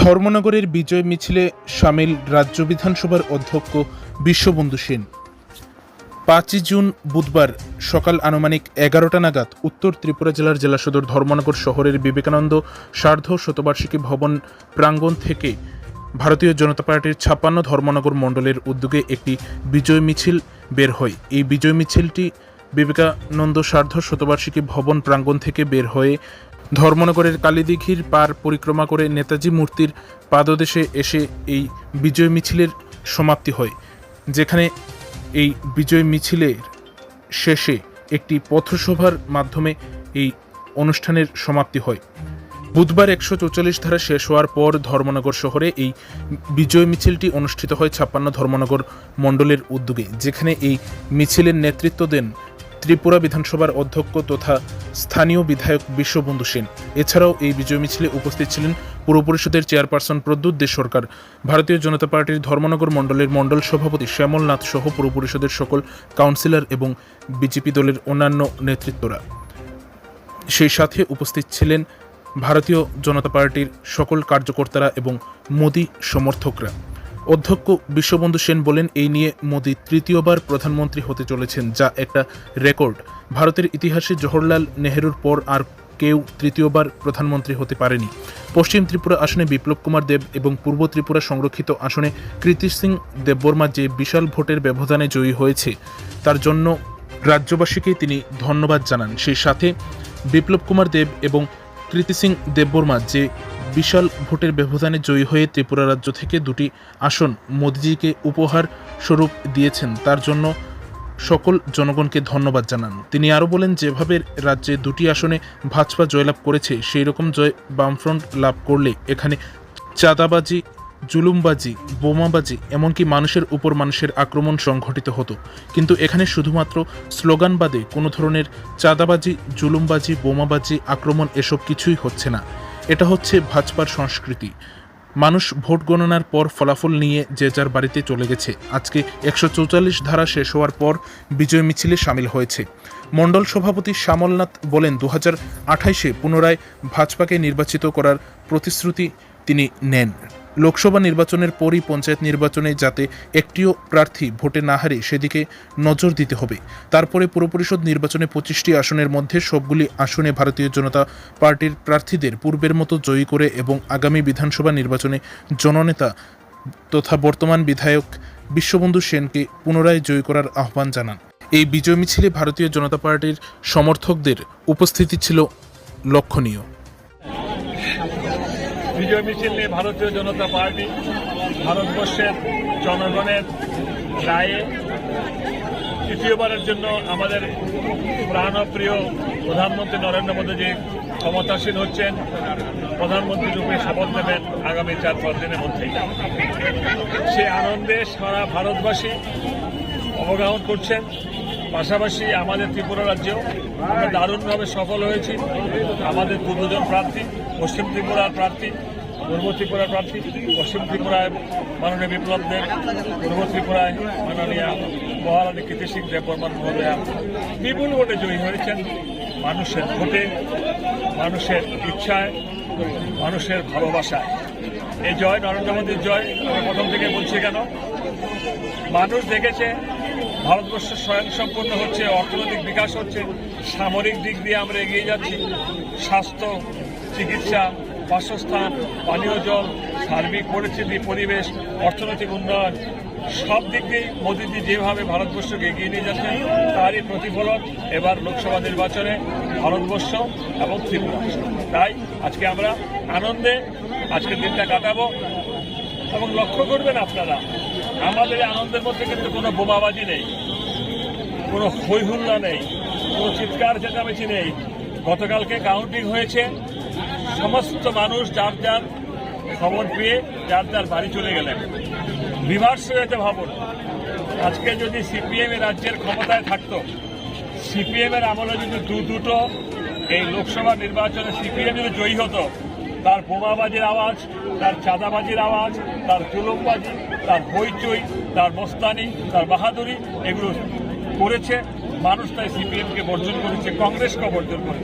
ধর্মনগরের বিজয় মিছিলে সামিল রাজ্য বিধানসভার অধ্যক্ষ বিশ্ববন্ধু সেন। পাঁচই জুন বুধবার সকাল আনুমানিক এগারোটা নাগাদ উত্তর ত্রিপুরা জেলার জেলা সদর ধর্মনগর শহরের বিবেকানন্দ সার্ধ শতবার্ষিকী ভবন প্রাঙ্গণ থেকে ভারতীয় জনতা পার্টির ছাপ্পান্ন ধর্মনগর মণ্ডলের উদ্যোগে একটি বিজয় মিছিল বের হয়। এই বিজয় মিছিলটি বিবেকানন্দ সার্ধ শতবার্ষিকী ভবন প্রাঙ্গণ থেকে বের হয়ে ধর্মনগরের কালীদিঘির পার পরিক্রমা করে নেতাজি মূর্তির পাদদেশে এসে এই বিজয় মিছিলের সমাপ্তি হয়, যেখানে এই বিজয় মিছিলের শেষে একটি পথসভার মাধ্যমে এই অনুষ্ঠানের সমাপ্তি হয়। বুধবার একশো চৌচল্লিশ ধারা শেষ হওয়ার পর ধর্মনগর শহরে এই বিজয় মিছিলটি অনুষ্ঠিত হয় ছাপ্পান্ন ধর্মনগর মণ্ডলের উদ্যোগে, যেখানে এই মিছিলের নেতৃত্ব দেন ত্রিপুরা বিধানসভার অধ্যক্ষ তথা স্থানীয় বিধায়ক বিশ্ববন্ধু সেন। এছাড়াও এই বিজয় মিছিলে উপস্থিত ছিলেন পুর পরিষদের চেয়ারপারসন প্রদ্যুৎ দে সরকার, ভারতীয় জনতা পার্টির ধর্মনগর মণ্ডলের মণ্ডল সভাপতি শ্যামল নাথ সহ পুর পরিষদের সকল কাউন্সিলর এবং বিজেপি দলের অন্যান্য নেতৃত্বরা। সেই সাথে উপস্থিত ছিলেন ভারতীয় জনতা পার্টির সকল কার্যকর্তারা এবং মোদী সমর্থকরা। অধ্যক্ষ বিশ্ববন্ধু সেন বলেন, এই নিয়ে মোদী তৃতীয়বার প্রধানমন্ত্রী হতে চলেছেন, যা একটা রেকর্ড। ভারতের ইতিহাসে জওহরলাল নেহেরুর পর আর কেউ তৃতীয়বার প্রধানমন্ত্রী হতে পারেনি। পশ্চিম ত্রিপুরা আসনে বিপ্লব কুমার দেব এবং পূর্ব ত্রিপুরা সংরক্ষিত আসনে কৃতি সিং দেববর্মা যে বিশাল ভোটের ব্যবধানে জয়ী হয়েছে, তার জন্য রাজ্যবাসীকে তিনি ধন্যবাদ জানান। সেই সাথে বিপ্লব কুমার দেব এবং কৃতি সিং দেববর্মা যে বিশাল ভোটের ব্যবধানে জয়ী হয়ে ত্রিপুরা রাজ্য থেকে দুটি আসন মোদিজিকে উপহার স্বরূপ দিয়েছেন। তার জন্য সকল জনগণকে ধন্যবাদ জানান। তিনি আরও বলেন, যেভাবে রাজ্যে দুটি আসনে ভাজপা জয়লাভ করেছে সেই রকম জয় বামফ্রন্ট লাভ করলে এখানে চাঁদাবাজি, জুলুমবাজি, বোমাবাজি, এমনকি মানুষের উপর মানুষের আক্রমণ সংঘটিত হতো। কিন্তু এখানে শুধুমাত্র স্লোগানবাদে কোনো ধরনের চাঁদাবাজি, জুলুমবাজি, বোমাবাজি, আক্রমণ এসব কিছুই হচ্ছে না। এটা হচ্ছে ভাজপার সংস্কৃতি। মানুষ ভোট গণনার পর ফলাফল নিয়ে যে যার বাড়িতে চলে গেছে। আজকে একশো ধারা শেষ হওয়ার পর বিজয় মিছিলে সামিল হয়েছে। মণ্ডল সভাপতি শ্যামলনাথ বলেন দু হাজার আঠাইশে পুনরায় ভাজপাকে নির্বাচিত করার প্রতিশ্রুতি তিনি নেন। লোকসভা নির্বাচনের পরই পঞ্চায়েত নির্বাচনে যাতে একটিও প্রার্থী ভোটে না হারে সেদিকে নজর দিতে হবে। তারপরে পুরপরিষদ নির্বাচনে পঁচিশটি আসনের মধ্যে সবগুলি আসনে ভারতীয় জনতা পার্টির প্রার্থীদের পূর্বের মতো জয়ী করে এবং আগামী বিধানসভা নির্বাচনে জননেতা তথা বর্তমান বিধায়ক বিশ্ববন্ধু সেনকে পুনরায় জয়ী করার আহ্বান জানান। এই বিজয় মিছিলে ভারতীয় জনতা পার্টির সমর্থকদের উপস্থিতি ছিল লক্ষণীয়। বিজয় মিছিল নিয়ে ভারতীয় জনতা পার্টি ভারতবর্ষের জনগণের রায়ে তৃতীয়বারের জন্য আমাদের প্রাণপ্রিয় প্রধানমন্ত্রী নরেন্দ্র মোদীজি ক্ষমতাসীন হচ্ছেন। প্রধানমন্ত্রী রূপে শপথ নেবেন আগামী চার, পাঁচ দিনের মধ্যেই। সে আনন্দে সারা ভারতবাসী অবগাহন করছেন। পাশাপাশি আমাদের ত্রিপুরা রাজ্যেও আমরা দারুণভাবে সফল হয়েছি। আমাদের দুজন প্রার্থী, পশ্চিম ত্রিপুরার প্রার্থী পূর্ব ত্রিপুরার প্রার্থী পশ্চিম ত্রিপুরায় মাননীয় বিপ্লব দেব পূর্ব ত্রিপুরায় মাননীয় মহারানী কীর্তি সিং দেববর্মান মহোদয়া বিপুল ভোটে জয়ী হয়েছেন। মানুষের ভোটে, মানুষের ইচ্ছায়, মানুষের ভালোবাসায়। এই জয় নরেন্দ্র মোদীর জয় আমি প্রথম থেকে বলছি কেন? মানুষ দেখেছে, ভারতবর্ষ স্বয়ংসম্পূর্ণ হচ্ছে, অর্থনৈতিক বিকাশ হচ্ছে, সামরিক দিক দিয়ে আমরা এগিয়ে যাচ্ছি, স্বাস্থ্য, চিকিৎসা বাসস্থান, পানীয় জল, সার্বিক পরিস্থিতি, পরিবেশ, অর্থনৈতিক উন্নয়ন, সব দিক দিয়েই মোদীজি যেভাবে ভারতবর্ষকে এগিয়ে নিয়ে যাচ্ছেন, তারই প্রতিফলন এবার লোকসভা নির্বাচনে, ভারতবর্ষ এবং ত্রিপুরা। তাই আজকে আমরা আনন্দে আজকের দিনটা কাটাবো। এবং লক্ষ্য করবেন আপনারা, আমাদের আনন্দের মধ্যে কিন্তু কোনো বোমাবাজি নেই, কোনো হৈহুল্লা নেই, কোনো চিৎকার চেঁচামেচি নেই। গতকালকে কাউন্টিং হয়েছে সমস্ত মানুষ যার যার খবর পেয়ে যার যার বাড়ি চলে গেলেন। বিভার্স হয়েছে ভাবুন। আজকে যদি সিপিএম রাজ্যের ক্ষমতায় থাকতো, সিপিএম এর আমলে যদি দু দুটো এই লোকসভা নির্বাচনে সিপিএম যদি জয়ী হতো, তার বোমাবাজির আওয়াজ, তার চাঁদাবাজির আওয়াজ, তার জুলুমবাজি তার হইচই, তার মস্তানি, তার বাহাদুরি, এগুলো করেছে। মানুষ তাই সিপিএমকে বর্জন করেছে কংগ্রেসকে বর্জন করেছে।